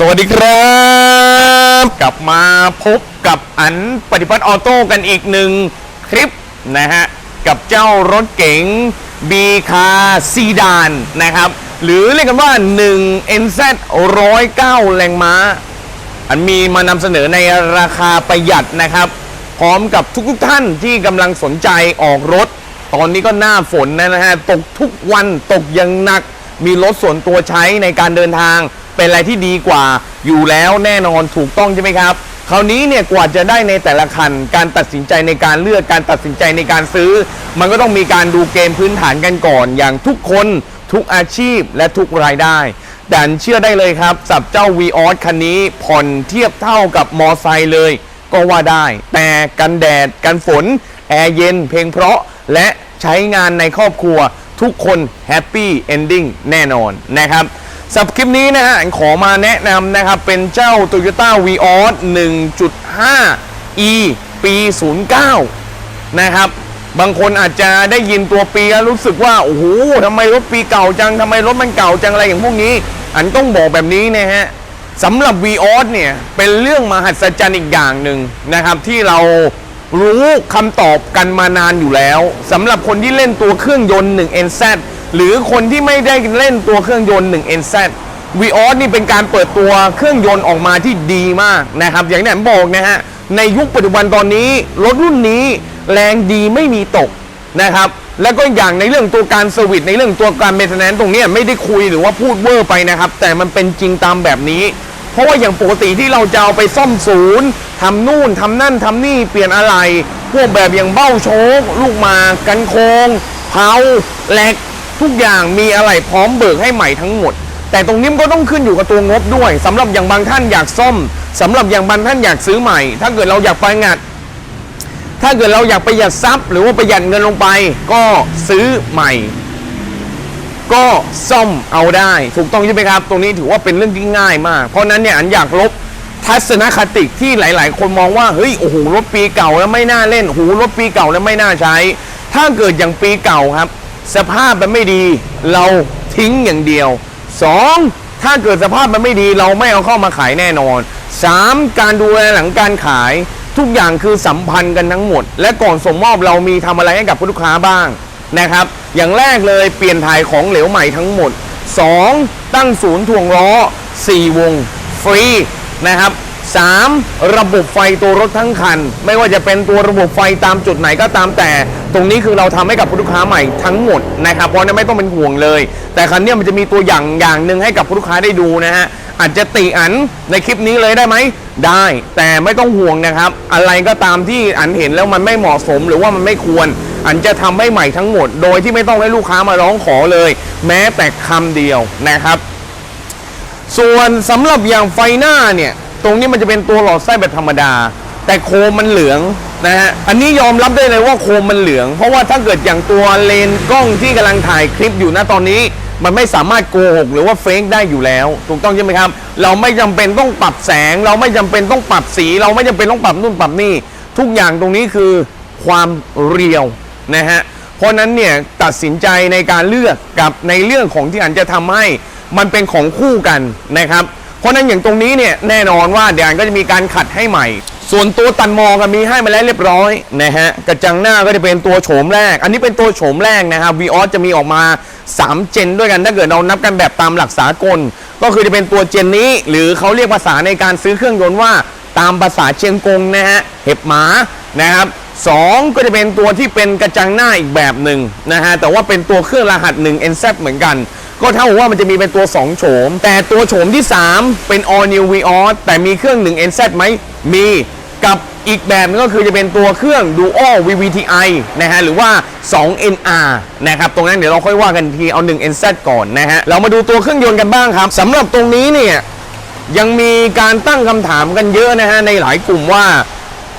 สวัสดีครับ กลับมาพบกับอันปฏิพัฒน์ออโต้กันอีกหนึ่งคลิปนะฮะ กับเจ้ารถเก๋ง B คาซีดานนะครับ หรือเรียกกันว่า 1 NZ 109 แรงม้า อันมีมานำเสนอในราคาประหยัดนะครับ พร้อมกับทุกๆท่านที่กำลังสนใจออกรถ ตอนนี้ก็หน้าฝนนะฮะ ตกทุกวันตกอย่างหนักมีรถส่วนตัวใช้ในการเดินทาง เป็นอะไรที่ดีกว่าอยู่แล้วแน่นอนถูกต้องใช่ไหมครับ คราวนี้เนี่ยกว่าจะได้ในแต่ละคัน การตัดสินใจในการเลือกการตัดสินใจในการซื้อ มันก็ต้องมีการดูเกณฑ์พื้นฐานกันก่อน อย่างทุกคนทุกอาชีพและทุกรายได้แต่อันเชื่อได้เลยครับสับเจ้า v ีออสคันนี้ผ่อนเทียบเท่ากับมอไซค์เลย ก็ว่าได้ แต่กันแดดกันฝน แอร์เย็นเพลงเพราะและใช้งานในครอบครัว ทุกคนแฮปปี้เอนดิ้งแน่นอนนะครับ สำหรับคลิปนี้นะฮะอันขอมาแนะนำนะครับ เป็นเจ้า Toyota v ีออส1.5 e ปี 09 นะครับ บางคนอาจจะได้ยินตัวปีแล้วรู้สึกว่า โอ้โหทำไมรถปีเก่าจังทำไมรถมันเก่าจังอะไรอย่างพวกนี้ อันต้องบอกแบบนี้นะฮะสำหรับ v ีออสเนี่ย เป็นเรื่องมหัศจรรย์อีกอย่างหนึ่งนะครับ ที่เรารู้คำตอบกันมานานอยู่แล้วสำหรับคนที่เล่นตัวเครื่องยนต์ 1 NZ หรือคนที่ไม่ได้เล่นตัวเครื่องยนต์ 1 NZ วีออสนี่เป็นการเปิดตัวเครื่องยนต์ออกมาที่ดีมากนะครับ อย่างที่ผมบอกนะฮะ ในยุคปัจจุบันตอนนี้ รถรุ่นนี้แรงดีไม่มีตกนะครับ แล้วก็อย่างในเรื่องตัวการเซอร์วิสในเรื่องตัวการเมนเทนแนนตรงนี้ไม่ได้คุยหรือว่าพูดเวอร์ไปนะครับ แต่มันเป็นจริงตามแบบนี้ เพราะว่าอย่างปกติที่เราจะเอาไปซ่อมศูนย์ทำนู่นทำนั่นทำนี่เปลี่ยนอะไร พวกแบบอย่างเบ้าโชคลูกหมากันโคงเผาแหลก ทุกอย่างมีอะไรพร้อมเบิกให้ใหม่ทั้งหมด แต่ตรงนี้มันก็ต้องขึ้นอยู่กับตัวงบด้วยสำหรับอย่างบางท่านอยากซ่อมสำหรับอย่างบางท่านอยากซื้อใหม่ ถ้าเกิดเราอยากประหยัดถ้าเกิดเราอยากประหยัดทรัพย์ หรือว่าประหยัดเงินลงไป ก็ซื้อใหม่ ก็ซ่อมเอาได้ ถูกต้องใช่ไหมครับ ตรงนี้ถือว่าเป็นเรื่องที่ง่ายมาก เพราะฉะนั้นเนี่ยอันอยากลบทัศนคติที่หลาย ๆ คนมองว่าเฮ้ยโอ้โหรถปีเก่าแล้วไม่น่าเล่นโอ้โหรถปีเก่าแล้วไม่น่าใช้ ถ้าเกิดอย่างปีเก่าครับ สภาพมันไม่ดี เราทิ้งอย่างเดียว 2. ถ้าเกิดสภาพมันไม่ดี เราไม่เอาเข้ามาขายแน่นอน 3. การดูแลหลังการขายทุกอย่างคือสัมพันธ์กันทั้งหมด และก่อนส่งมอบเรามีทำอะไรให้กับลูกค้าบ้างนะครับ อย่างแรกเลยเปลี่ยนถ่ายของเหลวใหม่ทั้งหมด 2. ตั้งศูนย์ถ่วงล้อ 4 วง ฟรีนะครับ 3. ระบบไฟตัวรถทั้งคัน ไม่ว่าจะเป็นตัวระบบไฟตามจุดไหนก็ตามแต่ ตรงนี้คือเราทำให้กับผู้ลูกค้าใหม่ทั้งหมดนะครับเพราะนั้นไม่ต้องเป็นห่วงเลย แต่คันนี้มันจะมีตัวอย่างอย่างหนึ่งให้กับผู้ลูกค้าได้ดูนะฮะอาจจะติอันในคลิปนี้เลยได้ไหมได้ แต่ไม่ต้องห่วงนะครับ อะไรก็ตามที่อันเห็นแล้วมันไม่เหมาะสมหรือว่ามันไม่ควร อันจะทำให้ใหม่ทั้งหมด โดยที่ไม่ต้องให้ลูกค้ามาร้องขอเลย แม้แต่คำเดียวนะครับ ส่วนสำหรับอย่างไฟหน้าเนี่ย ตรงนี้มันจะเป็นตัวหลอดไส้แบบธรรมดา แต่โคมมันเหลืองนะฮะอันนี้ยอมรับได้เลยว่าโคมมันเหลือง เพราะว่าถ้าเกิดอย่างตัวเลนกล้องที่กำลังถ่ายคลิปอยู่นะตอนนี้ มันไม่สามารถโกหกหรือว่าเฟกได้อยู่แล้ว ถูกต้องใช่ไหมครับ เราไม่จำเป็นต้องปรับแสง เราไม่จำเป็นต้องปรับสี เราไม่จำเป็นต้องปรับนู่นปรับนี่ ทุกอย่างตรงนี้คือความเรียวนะฮะเพราะฉะนั้นเนี่ยตัดสินใจในการเลือกกับในเรื่องของที่อันจะทำให้ มันเป็นของคู่กันนะครับ เพราะนั้นอย่างตรงนี้เนี่ยแน่นอนว่าเดี๋ยวอันก็จะมีการขัดให้ใหม่ ส่วนตัวตันมองก็มีให้มาแล้วเรียบร้อยนะฮะกระจังหน้าก็จะเป็นตัวโฉมแรก อันนี้เป็นตัวโฉมแรกนะครับวีออสจะมีออกมา 3 เจนด้วยกันถ้าเกิดเรานับกันแบบตามหลักสากล ก็คือจะเป็นตัวเจนนี้ หรือเขาเรียกภาษาในการซื้อเครื่องยนต์ว่าตามภาษาเชียงกงนะฮะเห็บหมานะครับสองก็จะเป็นตัวที่เป็นกระจังหน้าอีกแบบหนึ่งนะฮะแต่ว่าเป็นตัวเครื่องรหัส1 NZ เหมือนกัน ก็เท่ากับว่ามันจะมีเป็นตัว 2 โฉม แต่ตัวโฉมที่ 3 เป็น all new Vios แต่มีเครื่อง 1 NZ ไหม มีกับอีกแบบนึงก็คือจะเป็นตัวเครื่อง Dual VVTi นะฮะหรือว่า 2 NR นะครับตรงนั้นเดี๋ยวเราค่อยว่ากันทีเอา 1 NZ ก่อนนะฮะเรามาดูตัวเครื่องยนต์กันบ้างครับสำหรับตรงนี้เนี่ยยังมีการตั้งคำถามกันเยอะนะฮะในหลายกลุ่มว่า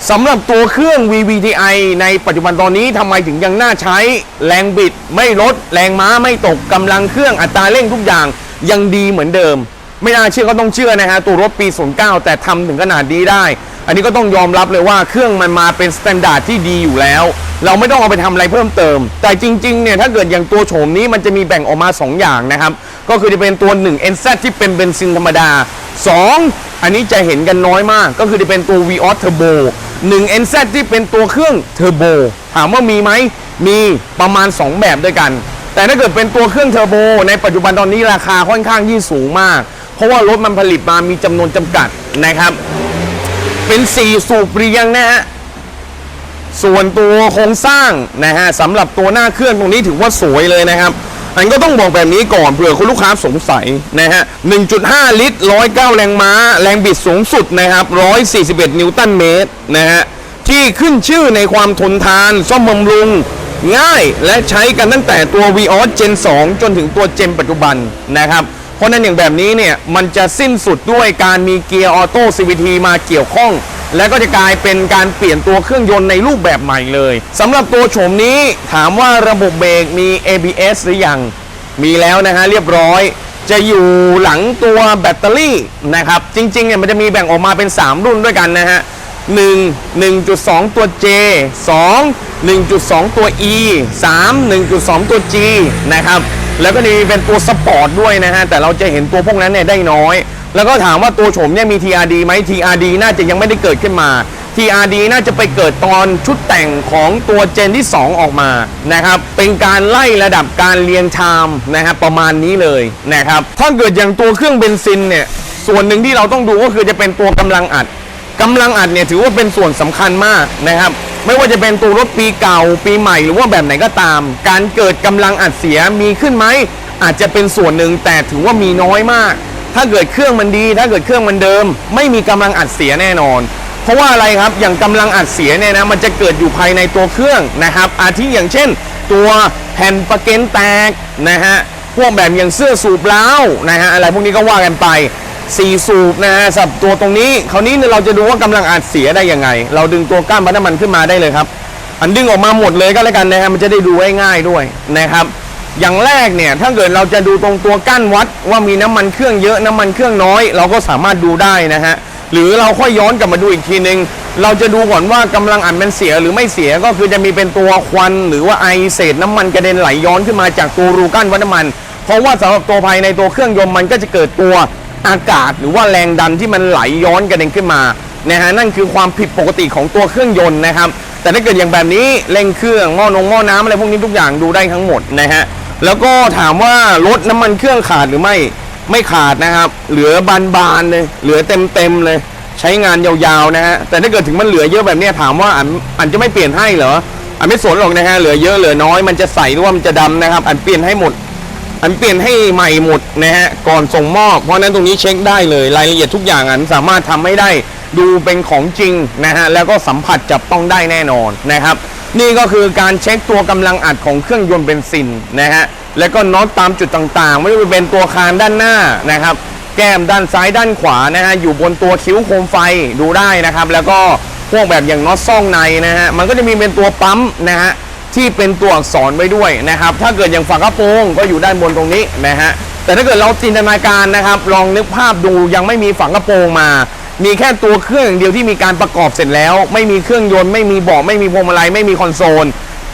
สำหรับตัวเครื่อง VVTi ในปัจจุบันตอนนี้ทำไมถึงยังน่าใช้แรงบิดไม่ลด แรงม้าไม่ตกกำลังเครื่องอัตราเร่งทุกอย่างยังดีเหมือนเดิม ไม่น่าเชื่อก็ต้องเชื่อนะฮะตัวรถปี 09 แต่ทำถึงขนาดนี้ได้ อันนี้ก็ต้องยอมรับเลยว่าเครื่องมันมาเป็นสแตนดาร์ดที่ดีอยู่แล้ว เราไม่ต้องเอาไปทำอะไรเพิ่มเติม แต่จริงๆเนี่ยถ้าเกิดอย่างตัวโฉมนี้มันจะมีแบ่งออกมา 2 อย่างนะครับก็คือจะเป็นตัว 1 NZ ที่เป็นเบนซินธรรมดา 2 อันนี้จะเห็นกันน้อยมาก ก็คือจะเป็นตัว v ีออสเทอร์โบ 1 NZ ที่เป็นตัวเครื่องเทอร์โบถามว่ามีไหมมีประมาณ 2 แบบด้วยกัน แต่ถ้าเกิดเป็นตัวเครื่องเทอร์โบในปัจจุบันตอนนี้ราคาค่อนข้างที่สูงมาก เพราะว่ารถมันผลิตมามีจำนวนจำกัดนะครับ เป็น 4 สูบเรียงนะฮะส่วนตัวโครงสร้างนะฮะสำหรับตัวหน้าเครื่องตรงนี้ถือว่าสวยเลยนะครับ อันก็ต้องบอกแบบนี้ก่อนเผื่อคุณลูกค้าสงสัยนะฮะ 1.5 ลิตร 109 แรงม้า แรงบิดสูงสุดนะครับ 141 นิวตันเมตรนะฮะ ที่ขึ้นชื่อในความทนทาน ซ่อมบำรุง ง่ายและใช้กันตั้งแต่ตัว v ีออส Gen 2จนถึงตัวเจนปัจจุบันนะครับ เพราะฉะนั้นอย่างแบบนี้เนี่ย มันจะสิ้นสุดด้วยการมีเกียร์ออโต้ CVT มาเกี่ยวข้อง และก็จะกลายเป็นการเปลี่ยนตัวเครื่องยนต์ในรูปแบบใหม่เลยสำหรับตัวโฉมนี้ถามว่าระบบเบรกมี ABS หรือยังมีแล้วนะฮะเรียบร้อย จะอยู่หลังตัวแบตเตอรี่นะครับจริงๆเนี่ยมันจะมีแบ่งออกมาเป็น 3 รุ่นด้วยกันนะฮะ1 1.2 ตัว J 2 1.2 ตัว E 3 1.2 ตัว G นะครับแล้วก็มีเป็นตัวสปอร์ตด้วยนะฮะแต่เราจะเห็นตัวพวกนั้นเนี่ยได้น้อย แล้วก็ถามว่าตัวโฉมเนี่ยมี TRD ไหม TRD น่าจะยังไม่ได้เกิดขึ้นมา TRD น่าจะไปเกิดตอนชุดแต่งของตัวเจนที่ 2 ออกมานะครับ เป็นการไล่ระดับการเรียงไทม์นะครับประมาณนี้เลยนะครับ ถ้าเกิดอย่างตัวเครื่องเบนซินเนี่ย ส่วนหนึ่งที่เราต้องดูก็คือจะเป็นตัวกำลังอัดกำลังอัดเนี่ยถือว่าเป็นส่วนสำคัญมากนะครับ ไม่ว่าจะเป็นตัวรถปีเก่าปีใหม่หรือว่าแบบไหนก็ตาม การเกิดกำลังอัดเสียมีขึ้นไหมอาจจะเป็นส่วนหนึ่งแต่ถือว่ามีน้อยมาก ถ้าเกิดเครื่องมันดี ถ้าเกิดเครื่องมันเดิม ไม่มีกำลังอัดเสียแน่นอน เพราะว่าอะไรครับอย่างกำลังอัดเสียเนี่ยนะมันจะเกิดอยู่ภายในตัวเครื่องนะครับ อาทิอย่างเช่น ตัวแผ่นประเก็นแตกนะฮะพวกแบบอย่างเสื้อสูบเล้านะฮะอะไรพวกนี้ก็ว่ากันไปสี่สูบนะฮะสับตัวตรงนี้คราวนี้เนี่ยเราจะดูว่ากำลังอัดเสียได้ยังไง เราดึงตัวก้านพันน้ำมันขึ้นมาได้เลยครับ อันดึงออกมาหมดเลยก็แล้วกันนะฮะมันจะได้ดูง่ายๆด้วยนะครับ อย่างแรกเนี่ยถ้าเกิดเราจะดูตรงตัวก้านวัดว่ามีน้ำมันเครื่องเยอะน้ำมันเครื่องน้อย เราก็สามารถดูได้นะฮะหรือเราค่อยย้อนกลับมาดูอีกทีนึง เราจะดูก่อนว่ากำลังอัดมันเสียหรือไม่เสียก็คือจะมีเป็นตัวควัน หรือว่าไอเศษน้ำมันกระเด็นไหลย้อนขึ้นมาจากตัวรูก้านวัดน้ำมัน เพราะว่าสำหรับตัวภายในตัวเครื่องยนต์มันก็จะเกิดตัวอากาศ หรือว่าแรงดันที่มันไหลย้อนกระเด็นขึ้นมานะฮะนั่นคือความผิดปกติของตัวเครื่องยนต์นะครับแต่ถ้าเกิดอย่างแบบนี้เร่งเครื่องหม้อนงหม้อน้ำอะไรพวกนี้ทุกอย่างดูได้ทั้งหมดนะฮะ แล้วก็ถามว่ารถน้ำมันเครื่องขาดหรือไม่ไม่ขาดนะครับ เหลือบานๆเลย เหลือเต็มๆเลย ใช้งานยาวๆนะฮะ แต่ถ้าเกิดถึงมันเหลือเยอะแบบนี้ถามว่าอันอันจะไม่เปลี่ยนให้เหรอ อันไม่สนหรอกนะฮะ เหลือเยอะเหลือน้อย มันจะใสหรือว่ามันจะดำนะครับ อันเปลี่ยนให้หมด อันเปลี่ยนให้ใหม่หมดนะฮะ ก่อนส่งมอบ เพราะนั้นตรงนี้เช็คได้เลย รายละเอียดทุกอย่างอันสามารถทำให้ได้ ดูเป็นของจริงนะฮะ แล้วก็สัมผัสจับต้องได้แน่นอนนะครับ นี่ก็คือการเช็คตัวกำลังอัดของเครื่องยนต์เบนซินนะฮะแล้วก็น็อตตามจุดต่างๆ ไม่ว่าจะเป็นตัวคานด้านหน้านะครับ แก้มด้านซ้ายด้านขวานะฮะอยู่บนตัวคิ้วโคมไฟดูได้นะครับ แล้วก็พวกแบบอย่างน็อตซ่องในนะฮะมันก็จะมีเป็นตัวปั๊มนะฮะที่เป็นตัวอักษรไว้ด้วยนะครับ ถ้าเกิดอย่างฝากระโปรงก็อยู่ด้านบนตรงนี้นะฮะแต่ถ้าเกิดเราจินตนาการนะครับ ลองนึกภาพดูยังไม่มีฝากระโปรงมา มีแค่ตัวเครื่องอย่างเดียวที่มีการประกอบเสร็จแล้ว ไม่มีเครื่องยนต์ไม่มีเบาะไม่มีพวงมาลัยไม่มีคอนโซล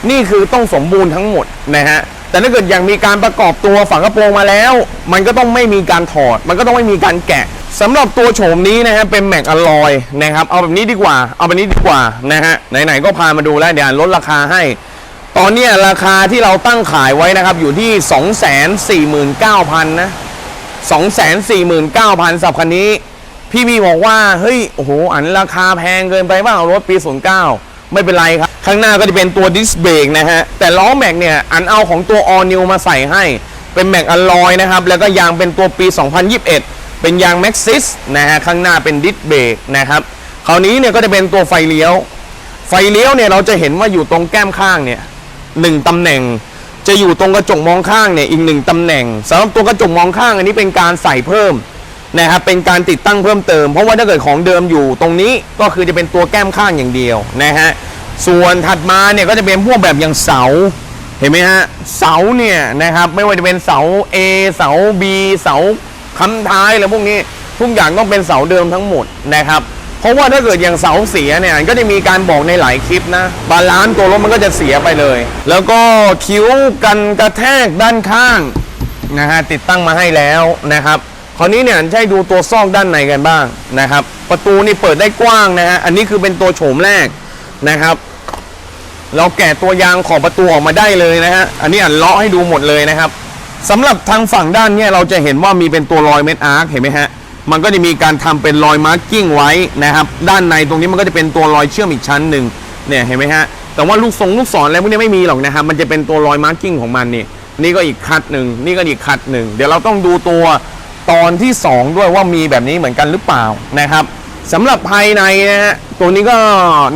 นี่คือต้องสมบูรณ์ทั้งหมดนะฮะแต่ถ้าเกิดอยังมีการประกอบตัวฝากระโปรงมาแล้ว มันก็ต้องไม่มีการถอด มันก็ต้องไม่มีการแกะสำหรับตัวโฉมนี้นะฮะเป็นแม็กอลลอยนะครับเอาแบบนี้ดีกว่า เอาแบบนี้ดีกว่านะฮะไหนๆก็พามาดูแล้วเดี๋ยวลดราคาให้ ตอนนี้ราคาที่เราตั้งขายไว้นะครับอยู่ที่ 249,000นะ249,000สับคันนี้ พี่บีบอกว่าเฮ้ยโอ้โหอันราคาแพงเกินไปบ้างรถปี 09 ไม่เป็นไรครับ ข้างหน้าก็จะเป็นตัวดิสเบรกนะฮะ แต่ล้อแม็กเนี่ยอันเอาของตัว All New มาใส่ให้ เป็นแม็กอลลอยนะครับ แล้วก็ยางเป็นตัวปี 2021 เป็นยาง Maxxis นะฮะข้างหน้าเป็นดิสเบรกนะครับคราวนี้เนี่ยก็จะเป็นตัวไฟเลี้ยว ไฟเลี้ยวเนี่ยเราจะเห็นว่าอยู่ตรงแก้มข้างเนี่ยหนึ่งตำแหน่งจะอยู่ตรงกระจกมองข้างเนี่ยอีกหนึ่งตำแหน่งสำหรับตัวกระจกมองข้างอันนี้เป็นการใส่เพิ่ม นะครับเป็นการติดตั้งเพิ่มเติม เพราะว่าถ้าเกิดของเดิมอยู่ตรงนี้ก็คือจะเป็นตัวแก้มข้างอย่างเดียวนะฮะส่วนถัดมาเนี่ยก็จะเป็นพวกแบบอย่างเสาเห็นไหมฮะเสาเนี่ยนะครับไม่ว่าจะเป็นเสา A เสา B เสาค้ำท้ายอะไรพวกนี้ทุกอย่างต้องเป็นเสาเดิมทั้งหมดนะครับเพราะว่าถ้าเกิดอย่างเสาเสียเนี่ยก็จะมีการบอกในหลายคลิปนะบาลานซ์ตัวรถมันก็จะเสียไปเลย แล้วก็คิ้วกันกระแทกด้านข้างนะฮะติดตั้งมาให้แล้วนะครับ คราวนี้เนี่ยใช้ดูตัวซอกด้านในกันบ้างนะครับ ประตูนี่เปิดได้กว้างนะฮะอันนี้คือเป็นตัวโฉมแรกนะครับ เราแกะตัวยางขอบประตูออกมาได้เลยนะฮะอันนี้อันเลาะให้ดูหมดเลยนะครับสำหรับทางฝั่งด้านเนี่ยเราจะเห็นว่ามีเป็นตัวรอยเม็ดอาร์คเห็นไหมฮะมันก็จะมีการทำเป็นรอยมาร์กิ้งไว้นะครับด้านในตรงนี้มันก็จะเป็นตัวรอยเชื่อมอีกชั้นหนึ่งเนี่ยเห็นไหมฮะแต่ว่าลูกทรงลูกศรอะไรพวกนี้ไม่มีหรอกนะครับมันจะเป็นตัวรอยมาร์กิ้งของมันนี่นี่ก็อีกคัดหนึ่งนี่ก็อีกคัดหนึ่งเดี๋ยวเราต้องดูตัว ตอนที่สองด้วยว่ามีแบบนี้เหมือนกันหรือเปล่านะครับสำหรับภายในนะฮะตัวนี้ก็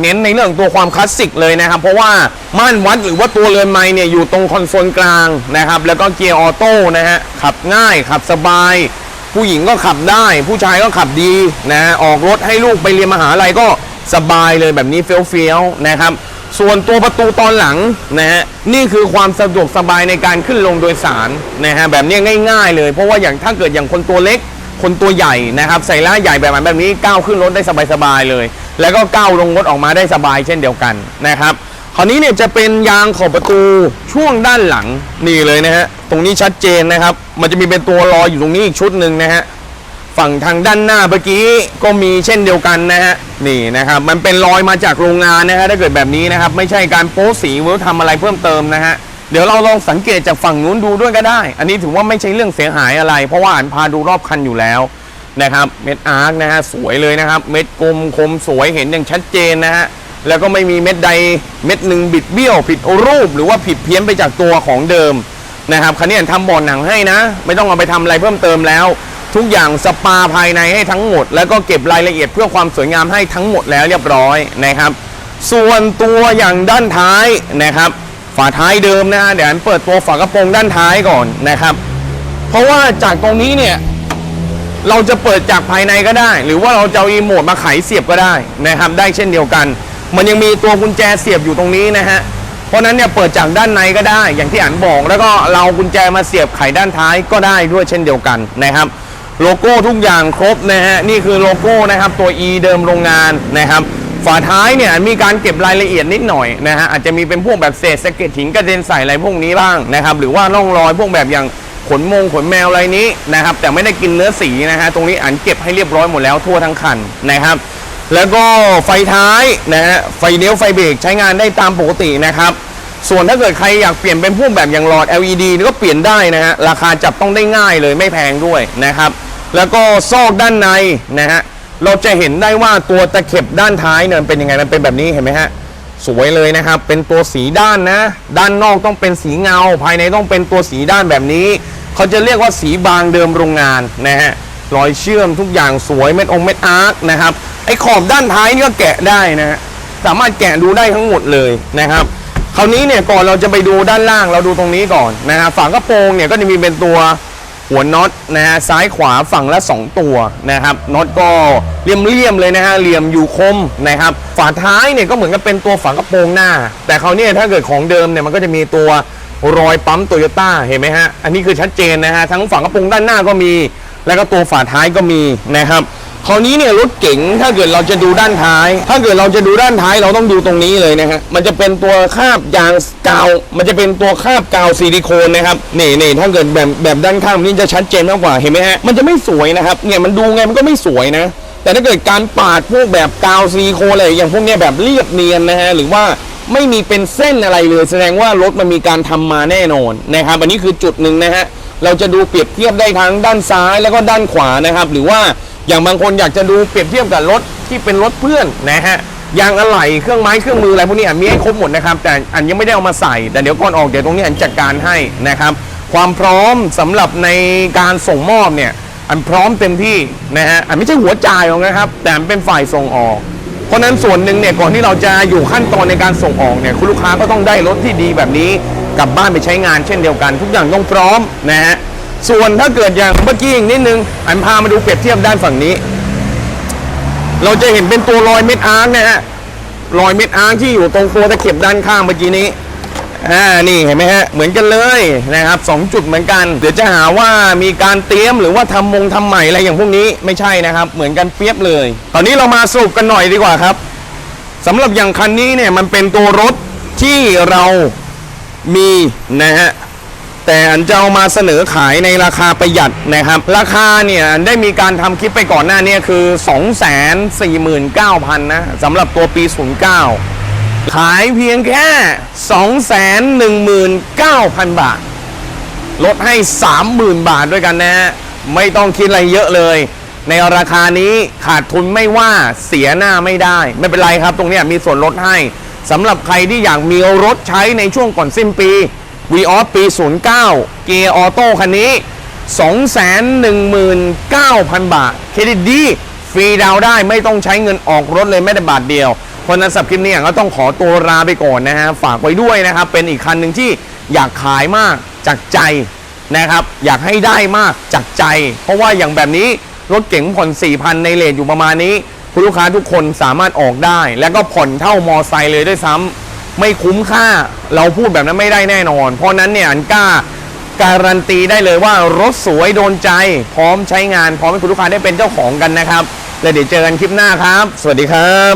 เน้นในเรื่องตัวความคลาสสิกเลยนะครับ เพราะว่าม่านวัดหรือว่าตัวเรือนไม้เนี่ยอยู่ตรงคอนโซลกลางนะครับ แล้วก็เกียร์ออโต้นะฮะขับง่ายขับสบาย ผู้หญิงก็ขับได้ ผู้ชายก็ขับดีนะฮะออกรถให้ลูกไปเรียนมหาลัยก็สบายเลยแบบนี้เฟี้ยวๆนะครับ ส่วนตัวประตูตอนหลังนะฮะนี่คือความสะดวกสบายในการขึ้นลงโดยสารนะฮะแบบนี้ง่าย ๆ เลย เพราะว่าอย่างถ้าเกิดอย่างคนตัวเล็ก คนตัวใหญ่นะครับใส่ล่าใหญ่แบบนั้แบบนี้ก้าวขึ้นรถได้สบายๆเลย แล้วก็ก้าวลงรถออกมาได้สบายเช่นเดียวกันนะครับคราวนี้เนี่ยจะเป็นยางขอบประตูช่วงด้านหลังนี่เลยนะฮะตรงนี้ชัดเจนนะครับ มันจะมีเป็นตัวรออยู่ตรงนี้อีกชุดหนึ่งนะฮะ ฝั่งทางด้านหน้าเมื่อกี้ก็มีเช่นเดียวกันนะฮะนี่นะครับมันเป็นรอยมาจากโรงงานนะฮะถ้าเกิดแบบนี้นะครับไม่ใช่การโป๊สีหรือทำอะไรเพิ่มเติมนะฮะเดี๋ยวเราลองสังเกตจากฝั่งนู้นดูด้วยก็ได้ อันนี้ถือว่าไม่ใช่เรื่องเสียหายอะไร เพราะว่าอ่านพาดูรอบคันอยู่แล้วนะครับเม็ดอาร์คนะฮะสวยเลยนะครับ เม็ดกลมคมสวยเห็นอย่างชัดเจนนะฮะแล้วก็ไม่มีเม็ดใดเม็ดหนึ่งบิดเบี้ยว ผิดรูป หรือว่าผิดเพี้ยนไปจากตัวของเดิมนะครับคันนี้ทำบ่อหนังให้นะ ไม่ต้องเอาไปทำอะไรเพิ่มเติมแล้ว ทุกอย่างสปาภายในให้ทั้งหมด แล้วก็เก็บรายละเอียดเพื่อความสวยงามให้ทั้งหมดแล้วเรียบร้อยนะครับ ส่วนตัวอย่างด้านท้ายนะครับ ฝาท้ายเดิมนะฮะเดี๋ยวอันเปิดตัวฝากระโปรงด้านท้ายก่อนนะครับ เพราะว่าจากตรงนี้เนี่ยเราจะเปิดจากภายในก็ได้ หรือว่าเราจะเอาอีโมดมาไขเสียบก็ได้นะครับ ได้เช่นเดียวกัน มันยังมีตัวกุญแจเสียบอยู่ตรงนี้นะฮะเพราะนั้นเนี่ยเปิดจากด้านในก็ได้ อย่างที่อันบอก แล้วก็เรากุญแจมาเสียบไขด้านท้ายก็ได้ด้วยเช่นเดียวกันนะครับ โลโก้ทุกอย่างครบนะฮะนี่คือโลโก้นะครับตัว E เดิมโรงงานนะครับฝาท้ายเนี่ยมีการเก็บรายละเอียดนิดหน่อยนะฮะอาจจะมีเป็นพวกแบบเศษสะเก็ดหินกระเด็นใส่อะไรพวกนี้บ้างนะครับหรือว่าร่องรอยพวกแบบอย่างขนมงขนแมวอะไรนี้นะครับแต่ไม่ได้กินเนื้อสีนะฮะตรงนี้อันเก็บให้เรียบร้อยหมดแล้วทั่วทั้งคันนะครับ แล้วก็ไฟท้ายนะฮะไฟเลี้ยวไฟเบรกใช้งานได้ตามปกตินะครับ ส่วนถ้าเกิดใครอยากเปลี่ยนเป็นพวกแบบอย่างหลอด LED นี่ก็เปลี่ยนได้นะฮะ ราคาจับต้องได้ง่ายเลยไม่แพงด้วยนะครับ แล้วก็ซอกด้านในนะฮะ เราจะเห็นได้ว่าตัวตะเข็บด้านท้ายเนี่ยมันเป็นยังไง มันเป็นแบบนี้เห็นไหมฮะ สวยเลยนะครับ เป็นตัวสีด้านนะ ด้านนอกต้องเป็นสีเงา ภายในต้องเป็นตัวสีด้านแบบนี้ เขาจะเรียกว่าสีบางเดิมโรงงานนะฮะ รอยเชื่อมทุกอย่างสวยเม็ดองเม็ดอาร์คนะครับ ไอ้ขอบด้านท้ายนี่ก็แกะได้นะฮะ สามารถแกะดูได้ทั้งหมดเลยนะครับ คราวนี้เนี่ยก่อนเราจะไปดูด้านล่างเราดูตรงนี้ก่อนนะฮะฝากระโปรงเนี่ยก็จะมีเป็นตัวหัวน็อตนะฮะซ้ายขวาฝั่งละ 2 ตัวนะครับน็อตก็เลี่ยมๆเลยนะฮะเหลี่ยมอยู่คมนะครับฝาท้ายเนี่ยก็เหมือนกับเป็นตัวฝากระโปรงหน้า แต่เขาวเนี่ยถ้าเกิดของเดิมเนี่ยมันก็จะมีตัวรอยปั๊มโตโยต้าเห็นไหมฮะอันนี้คือชัดเจนนะฮะทั้งฝากระโปรงด้านหน้าก็มี แล้วก็ตัวฝาท้ายก็มีนะครับ คราวนี้เนี่ยรถเก๋งถ้าเกิดเราจะดูด้านท้าย ถ้าเกิดเราจะดูด้านท้ายเราต้องดูตรงนี้เลยนะฮะมันจะเป็นตัวคาบยางกาว มันจะเป็นตัวคาบกาวซิลิโคนนะครับนี่นี่ถ้าเกิดแบบแบบด้านข้างนี่จะชัดเจนมากกว่าเห็นไหมฮะมันจะไม่สวยนะครับเนี่ยมันดูไงมันก็ไม่สวยนะแต่ถ้าเกิดการปาดพวกแบบกาวซิลิโคนอะไรอย่างพวกนี้แบบเรียบเนียนนะฮะหรือว่าไม่มีเป็นเส้นอะไรเลย แสดงว่ารถมันมีการทำมาแน่นอนนะครับอันนี้คือจุดหนึ่งนะฮะเราจะดูเปรียบเทียบได้ทั้งด้านซ้ายแล้วก็ด้านขวานะครับ หรือว่า อย่างบางคนอยากจะดูเปรียบเทียบกับรถที่เป็นรถเพื่อนนะฮะยางอะไหล่เครื่องไม้เครื่องมืออะไรพวกนี้อันมีให้ครบหมดนะครับ แต่อันยังไม่ได้เอามาใส่ แต่เดี๋ยวก่อนออกเดี๋ยวตรงนี้อันจัดการให้นะครับความพร้อมสำหรับในการส่งมอบเนี่ยอันพร้อมเต็มที่นะฮะอันไม่ใช่หัวจ่ายหรอกนะครับ แต่เป็นฝ่ายส่งออก เพราะนั้นส่วนหนึ่งเนี่ยก่อนที่เราจะอยู่ขั้นตอนในการส่งออกเนี่ยคุณลูกค้าก็ต้องได้รถที่ดีแบบนี้กลับบ้านไปใช้งานเช่นเดียวกัน ทุกอย่างต้องพร้อมนะฮะ ส่วนถ้าเกิดอย่างเมื่อกี้อีกนิดนึงอันพามาดูเปรียบเทียบด้านฝั่งนี้ เราจะเห็นเป็นตัวรอยเม็ดอาร์คนะฮะรอยเม็ดอาร์คที่อยู่ตรงตัวตะเข็บด้านข้างเมื่อกี้นี้อ่านี่เห็นไหมฮะเหมือนกันเลยนะครับสองจุดเหมือนกันเดี๋ยวจะหาว่ามีการเตรียมหรือว่าทำมงทำใหม่อะไรอย่างพวกนี้ไม่ใช่นะครับ เหมือนกันเปียบเลย ตอนนี้เรามาสรุปกันหน่อยดีกว่าครับสำหรับอย่างคันนี้เนี่ยมันเป็นตัวรถที่เรามีนะฮะ แต่อันจะเอามาเสนอขายในราคาประหยัดนะครับ ราคาเนี่ยอันได้มีการทำคลิปไปก่อนหน้านี้คือ 249,000นะสำหรับตัวปี 09 ขายเพียงแค่ 219,000 บาท ลดให้ 30,000 บาทด้วยกันนะฮะไม่ต้องคิดอะไรเยอะเลย ในราคานี้ขาดทุนไม่ว่าเสียหน้าไม่ได้ ไม่เป็นไรครับ ตรงนี้มีส่วนลดให้สำหรับใครที่อยากมีรถใช้ในช่วงก่อนสิ้นปี v ีออปี 09 เกียร์ออโต้คันนี้ 219,000 บาท เครดิตดี ฟรีดาวได้ไม่ต้องใช้เงินออกรถเลยแม้แต่บาทเดียว เพราะนั้นสับคลิปนี้ก็ต้องขอตัวลาไปก่อนนะฮะ ฝากไว้ด้วยนะครับ เป็นอีกคันหนึ่งที่อยากขายมากจากใจนะครับ อยากให้ได้มากจากใจ เพราะว่าอย่างแบบนี้รถเก๋งผ่อน 4,000 ในเลทอยู่ประมาณนี้ คุณลูกค้าทุกคนสามารถออกได้ แล้วก็ผ่อนเท่ามอไซค์เลยด้วยซ้ำ ไม่คุ้มค่า เราพูดแบบนั้นไม่ได้แน่นอน เพราะนั้นเนี่ยอันกล้าการันตีได้เลยว่ารถสวยโดนใจ พร้อมใช้งานพร้อมให้คุณลูกค้าได้เป็นเจ้าของกันนะครับ แล้วเดี๋ยวเจอกันคลิปหน้าครับ สวัสดีครับ